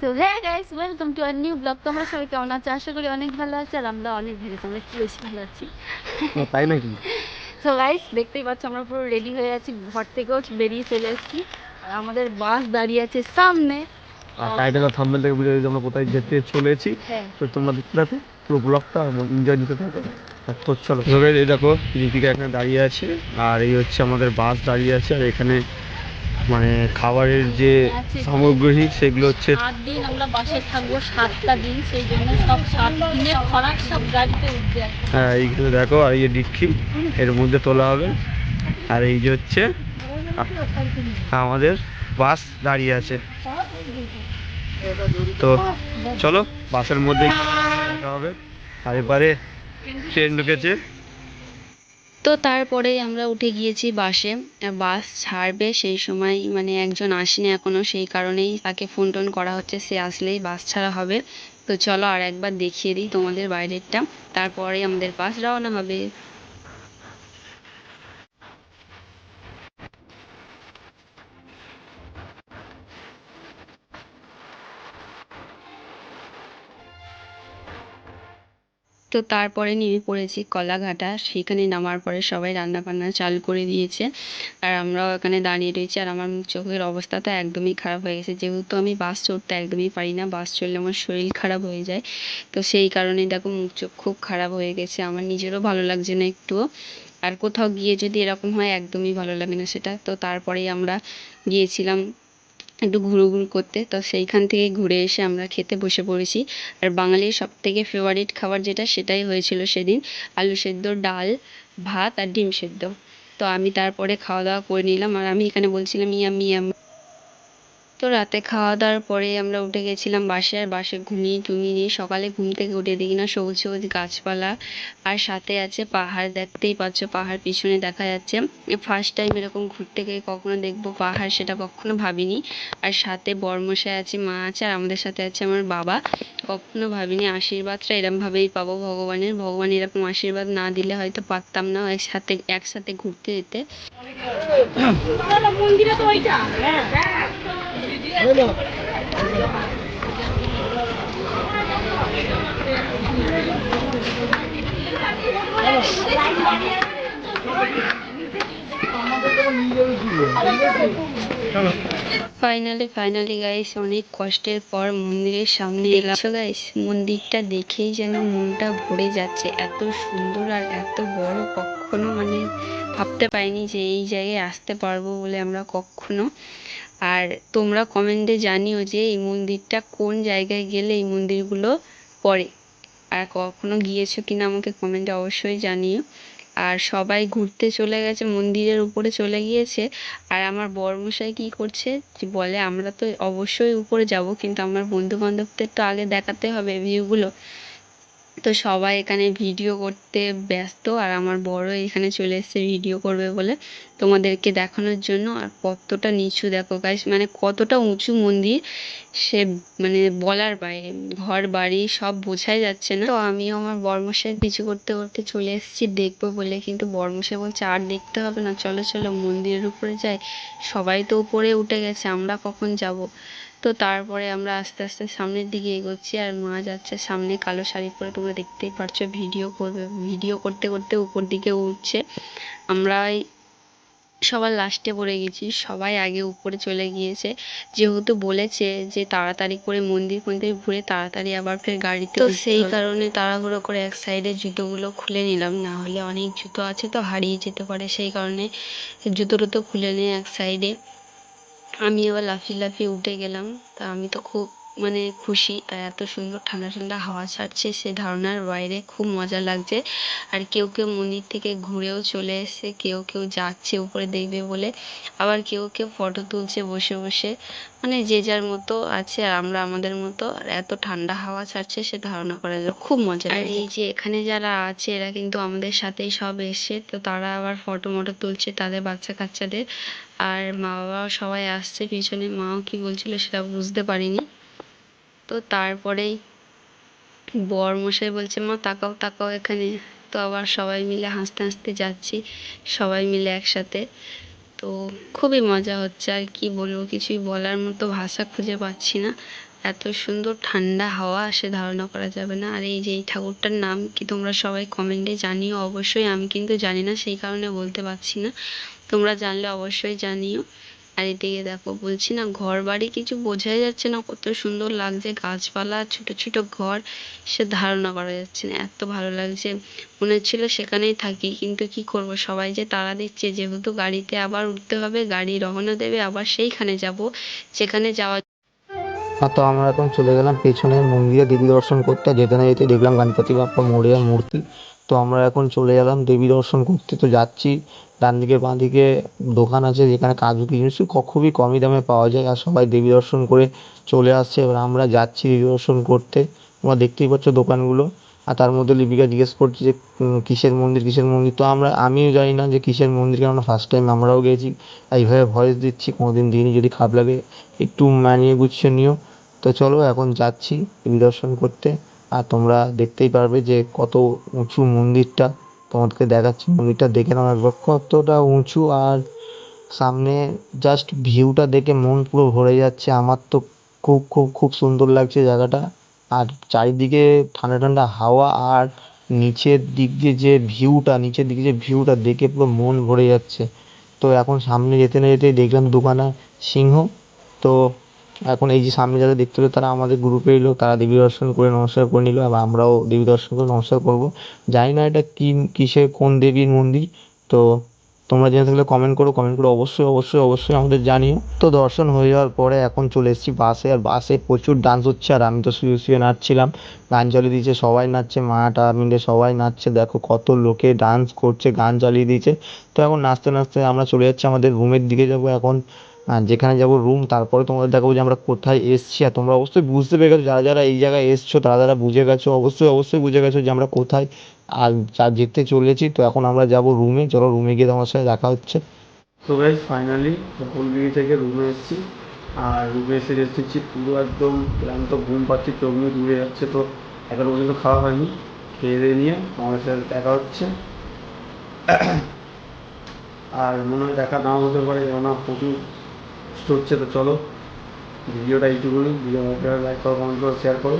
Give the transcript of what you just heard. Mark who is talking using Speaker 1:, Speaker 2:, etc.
Speaker 1: So হ্যাঁ guys welcome to our new vlog তোমরা সবাই কেমন আছো? আশা করি অনেক ভালো আছে আর আমরা অনেক ভালো। আছি আমরা একটু বেশি ভালো আছি।
Speaker 2: তাই নাকি?
Speaker 1: সো গাইস দেখতেই পাচ্ছ আমরা পুরো রেডি হয়ে আছি। ঘর থেকেও বেরিয়ে চলে এসেছি। আর আমাদের বাস দাঁড়িয়ে আছে সামনে।
Speaker 2: আর টাইটেল আর থাম্বনেল থেকে বুঝে আমরা কোথায় যেতে চলেছি
Speaker 1: হ্যাঁ।
Speaker 2: তো তোমরা দেখতে থাকো পুরো ব্লগটা এনজয় নিতে থাকো। তো চলো। এই দেখো দীপিকা এখানে দাঁড়িয়ে আছে। আর এই হচ্ছে আমাদের বাস দাঁড়িয়ে আছে। আর এখানে মানে খাবারের যে সামগ্রী সেগুলো হচ্ছে
Speaker 1: সাত দিন আমরা বাসে থাকব সাতটা দিন সেই জন্য সব সাত দিনের খরাক সব গাড়িতে উঠবে।
Speaker 2: হ্যাঁ এইগুলো দেখো আর এই যে ডিক্কি এর মধ্যে তোলা হবে। আর এই যে হচ্ছে আমাদের বাস দাঁড়িয়ে আছে। তো চলো বাসের মধ্যে হবে। আর এবারে ট্রেন ঢুকেছে।
Speaker 3: তো তারপরে আমরা উঠে গিয়েছি বাসে। বাস ছাড়বে সেই সময় মানে একজন আসেনি এখনও সেই কারণেই তাকে ফোন টোন করা হচ্ছে, সে আসলেই বাস ছাড়া হবে। তো চলো আর একবার দেখিয়ে দিই তোমাদের বাইরেরটা। তারপরে আমাদের বাস রওনা হবে। তো তারপরে নেমে পড়েছি কলাঘাটা। সেখানে নামার পরে সবাই রান্না বান্না চালু করে দিয়েছে। আর আমরাও এখানে দাঁড়িয়ে রয়েছি। আর আমার চোখের অবস্থা তো একদমই খারাপ হয়ে গেছে। যেহেতু আমি বাস চড়তে একদমই পারি না, বাস চড়লে আমার শরীর খারাপ হয়ে যায়। তো সেই কারণেই দেখো মুখ চোখ খুব খারাপ হয়ে গেছে। আমার নিজেরও ভালো লাগছে না একটুও আর কোথাও গিয়ে যদি এরকম হয়, একদমই ভালো লাগে না সেটা। তো তারপরেই আমরা গিয়েছিলাম একটু ঘুরুঘুরু করতে, তো সেইখান থেকে ঘুরে এসে আমরা খেতে বসে পড়েছি। আর বাঙালির সব থেকে ফেভারিট খাবার যেটা, সেটাই হয়েছিল সেদিন আলু সেদ্ধ, ডাল, ভাত আর ডিম সেদ্ধ। তো আমি তারপরে খাওয়া দাওয়া করে নিলাম। আর আমি এখানে বলছিলাম ইয়াম ইয়াম তো রাতে খাওয়া দাওয়ার পরে আমরা উঠে গেছিলাম বাসে আর বাসে ঘুমিয়ে টুমিয়ে নিয়ে সকালে ঘুম থেকে উঠে দেখি না সবুজ সবুজ গাছপালা। আর সাথে আছে পাহাড়, দেখতেই পাচ্ছ পাহাড় পিছনে দেখা যাচ্ছে। ফার্স্ট টাইম এরকম ঘুরতে গিয়ে কখনো দেখব পাহাড় সেটা কখনো ভাবিনি। আর সাথে বর্মশাই আছে, মা আছে আর আমাদের সাথে আছে আমার বাবা। কখনো ভাবিনি আশীর্বাদটা এরমভাবেই পাবো ভগবানের। ভগবান এরকম আশীর্বাদ না দিলে হয়তো পারতাম না একসাথে একসাথে ঘুরতে যেতে। ফাইনালি ফাইনালি গাইস অনেক কষ্টের পর মন্দিরের সামনে এলাম। গাইস মন্দিরটা দেখেই যেন মনটা ভরে যাচ্ছে। এত সুন্দর আর এত বড় কখনো মানে ভাবতে পারিনি যে এই জায়গায় আসতে পারব বলে আমরা কখনো আর তোমরা কমেন্টে জানিও যে এই মন্দিরটা কোন জায়গায় গেলে এই মন্দিরগুলো পড়ে। আর কখনো গিয়েছো কিনা আমাকে কমেন্টে অবশ্যই জানিও। আর সবাই ঘুরতে চলে গেছে, মন্দিরের উপরে চলে গিয়েছে। আর আমার বরমশাই কি করছে? বলে, আমরা তো অবশ্যই উপরে যাব, কিন্তু আমার বন্ধু বান্ধবদের তো আগে দেখাতে হবে ভিউগুলো তো সবাই এখানে ভিডিও করতে ব্যস্ত, আর আমার বড় এখানে চলে এসেছে ভিডিও করবে বলে তোমাদেরকে দেখানোর জন্য। আর কতটা নিচু দেখো গাইস মানে কতটা উঁচু মন্দির সে মানে বলার বাইরে, ঘর, বাড়ি সব বোঝাই যাচ্ছে না। তো আমিও আমার বর্মশাই পিছু করতে করতে চলে এসেছি, দেখব বলে। কিন্তু বর্মশাই বলছে, আর দেখতে হবে না, চলো চলো, মন্দিরের উপরে যাই। সবাই তো উপরে উঠে গেছে, আমরা কখন যাব? তো তারপরে আমরা আস্তে আস্তে সামনের দিকে এগোচ্ছি আর মা যাচ্ছে সামনে কালো শাড়ি পরে। তোমরা দেখতেই পারছ ভিডিও করবে ভিডিও করতে করতে উপর দিকে উঠছে। আমরা সবার লাস্টে পড়ে গেছি সবাই আগে উপরে চলে গিয়েছে। যেহেতু বলেছে যে তাড়াতাড়ি করে মন্দির মন্দির ঘুরে তাড়াতাড়ি আবার ফের গাড়িতে তো সেই কারণে তাড়াহুড়ো করে এক সাইডে জুতোগুলো খুলে নিলাম না হলে অনেক জুতো আছে তো হারিয়ে যেতে পারে। সেই কারণে জুতো টুতো খুলে নিয়ে এক সাইডে আমি আবার লাফিয়ে লাফিয়ে উঠে গেলাম তা আমি তো খুব মানে খুশি আর এত সুন্দর ঠান্ডা ঠান্ডা হাওয়া ছাড়ছে সে ধারণার বাইরে খুব মজা লাগছে। আর কেউ কেউ মন্দির থেকে ঘুরেও চলে এসেছে কেউ কেউ যাচ্ছে উপরে দেখবে বলে। আবার কেউ কেউ ফটো তুলছে বসে বসে। মানে যে যার মতো আছে আর আমরা আমাদের মতো আর এত ঠান্ডা হাওয়া ছাড়ছে সে ধারণা করা যায় খুব মজা আর এই যে এখানে যারা আছে এরা কিন্তু আমাদের সাথেই সব এসে তো তারা আবার ফটো মটো তুলছে তাদের বাচ্চা কাচ্চাদের আর মা বাবাও সবাই আসছে পিছনে মাও কি বলছিল সেটা বুঝতে পারিনি। তো তারপরেই বর মশাই বলছে, মা, তাকাও তাকাও এখানে। তো আবার সবাই মিলে হাসতে হাসতে যাচ্ছি, সবাই মিলে একসাথে। তো খুবই মজা হচ্ছে, আর কি বলব, কিছুই বলার মতো ভাষা খুঁজে পাচ্ছি না। এত সুন্দর ঠান্ডা হাওয়া আসে ধারণা করা যাবে না। আর এই যে এই ঠাকুরটার নাম কি তোমরা সবাই কমেন্টে জানিও? অবশ্যই আমি কিন্তু জানি না, সেই কারণে বলতে পারছি না। তোমরা জানলে অবশ্যই জানিও। আর এদিকে দেখো, বলছি না ঘর বাড়ি কিছু বোঝাই যাচ্ছে না, কত সুন্দর লাগছে, গাছপালা, ছোট ছোট ঘর, সে ধারণা করা যাচ্ছে না, এত ভালো লাগছে। মনে হচ্ছিল সেখানেই থাকি, কিন্তু কি করব, সবাই যে তাড়া দিচ্ছে, যেহেতু গাড়িতে আবার উঠতে হবে, গাড়ি রওনা দেবে, আবার সেইখানে যাব সেখানে যাওয়া
Speaker 2: তো আমরা এখন চলে গেলাম পেছনে মন্দিরে দেবী দর্শন করতে যেতে না যেতে দেখলাম গণপতি বাপ্পা মোরিয়ার মূর্তি। তো আমরা এখন চলে গেলাম দেবী দর্শন করতে, তো যাচ্ছি। ডান দিকে, বাঁ দিকে দোকান আছে যেখানে কাজু কিশমিশ খুবই কমই দামে পাওয়া যায় আর সবাই দেবী দর্শন করে চলে আসছে। এবার আমরা যাচ্ছি দেবী দর্শন করতে। তোমরা দেখতেই পাচ্ছ দোকানগুলো। আর তার মধ্যে লিপিকা জিজ্ঞেস করছে যে কিসের মন্দির কিসের মন্দির? তো আমরা, আমিও জানি না যে কিসের মন্দির, কেননা ফার্স্ট টাইম আমরাও গেছি। এইভাবে ভয়েস দিচ্ছি, কোনোদিন দিনই যদি খারাপ লাগে একটু মানিয়ে গুছিয়ে নিও। তো চলো এখন যাচ্ছি দর্শন করতে। আর তোমরা দেখতেই পারবে যে কত উঁচু মন্দিরটা। তোমাদেরকে দেখাচ্ছি মন্দিরটা দেখে নাও একবার, কতটা উঁচু আর সামনে জাস্ট ভিউটা দেখে মন পুরো ভরে যাচ্ছে। আমার তো খুব খুব খুব সুন্দর লাগছে জায়গাটা। আর চারিদিকে ঠান্ডা ঠান্ডা হাওয়া আর নিচের দিক দিয়ে যে ভিউটা নিচের দিকে যে ভিউটা দেখে পুরো মন ভরে যাচ্ছে। তো এখন সামনে যেতে না যেতেই দেখলাম দুখানা সিংহ। তো এখন এই যে সামনে যারা দেখতে পেল, তারা আমাদের গ্রুপের এলো, তারা দেবী দর্শন করে নমস্কার করে নিল, আর আমরাও দেবী দর্শন করে নমস্কার করব। জানি না এটা কি, কিসের, কোন দেবীর মন্দির, তো তোমরা জেনে থাকলে কমেন্ট করো কমেন্ট করে অবশ্যই অবশ্যই অবশ্যই আমাদের জানিও। তো দর্শন হয়ে যাওয়ার পরে এখন চলে এসেছি বাসে, আর বাসে প্রচুর ডান্স হচ্ছে, আর আমি তো শুয়ে শুয়ে নাচছিলাম। গান চালিয়ে দিয়েছে, সবাই নাচছে মাটা মিলে সবাই নাচছে, দেখো কত লোকে ডান্স করছে, গান চালিয়ে দিয়েছে। তো এখন নাচতে নাচতে আমরা চলে যাচ্ছি আমাদের রুমের দিকে যাব এখন। যেখানে যাব রুম তারপরে তোমাদের দেখাবো যে আমরা কোথায় এসছি। আর তোমরা অবশ্যই বুঝতে পেরে গেছো, যারা যারা এই জায়গায় এসছো, তারা তারা বুঝে গেছো, অবশ্যই অবশ্যই বুঝে গেছো যে আমরা কোথায়। আর যা যেতে চলেছি, তো এখন আমরা যাব রুমে চলো রুমে গিয়ে তোমার সাথে দেখা হচ্ছে। তো গাইজ ফাইনালি ফুলগিরি থেকে রুমে এসেছি। আর রুমে এসে এসেছি পুরো একদম ক্লান্ত, ঘুম পাচ্ছি, চোখ মুখ ঘুরে যাচ্ছে তো। এখনও পর্যন্ত খাওয়া হয়নি। খেয়ে দিয়ে নিয়ে আমার সাথে দেখা হচ্ছে। আর মনে হয় দেখা নাও হতে পারে, কেননা প্রচুর হচ্ছে তো চলো ভিডিওটা এইটুকুনি। ভিডিও লাইক করো কমেন্ট করো শেয়ার করো।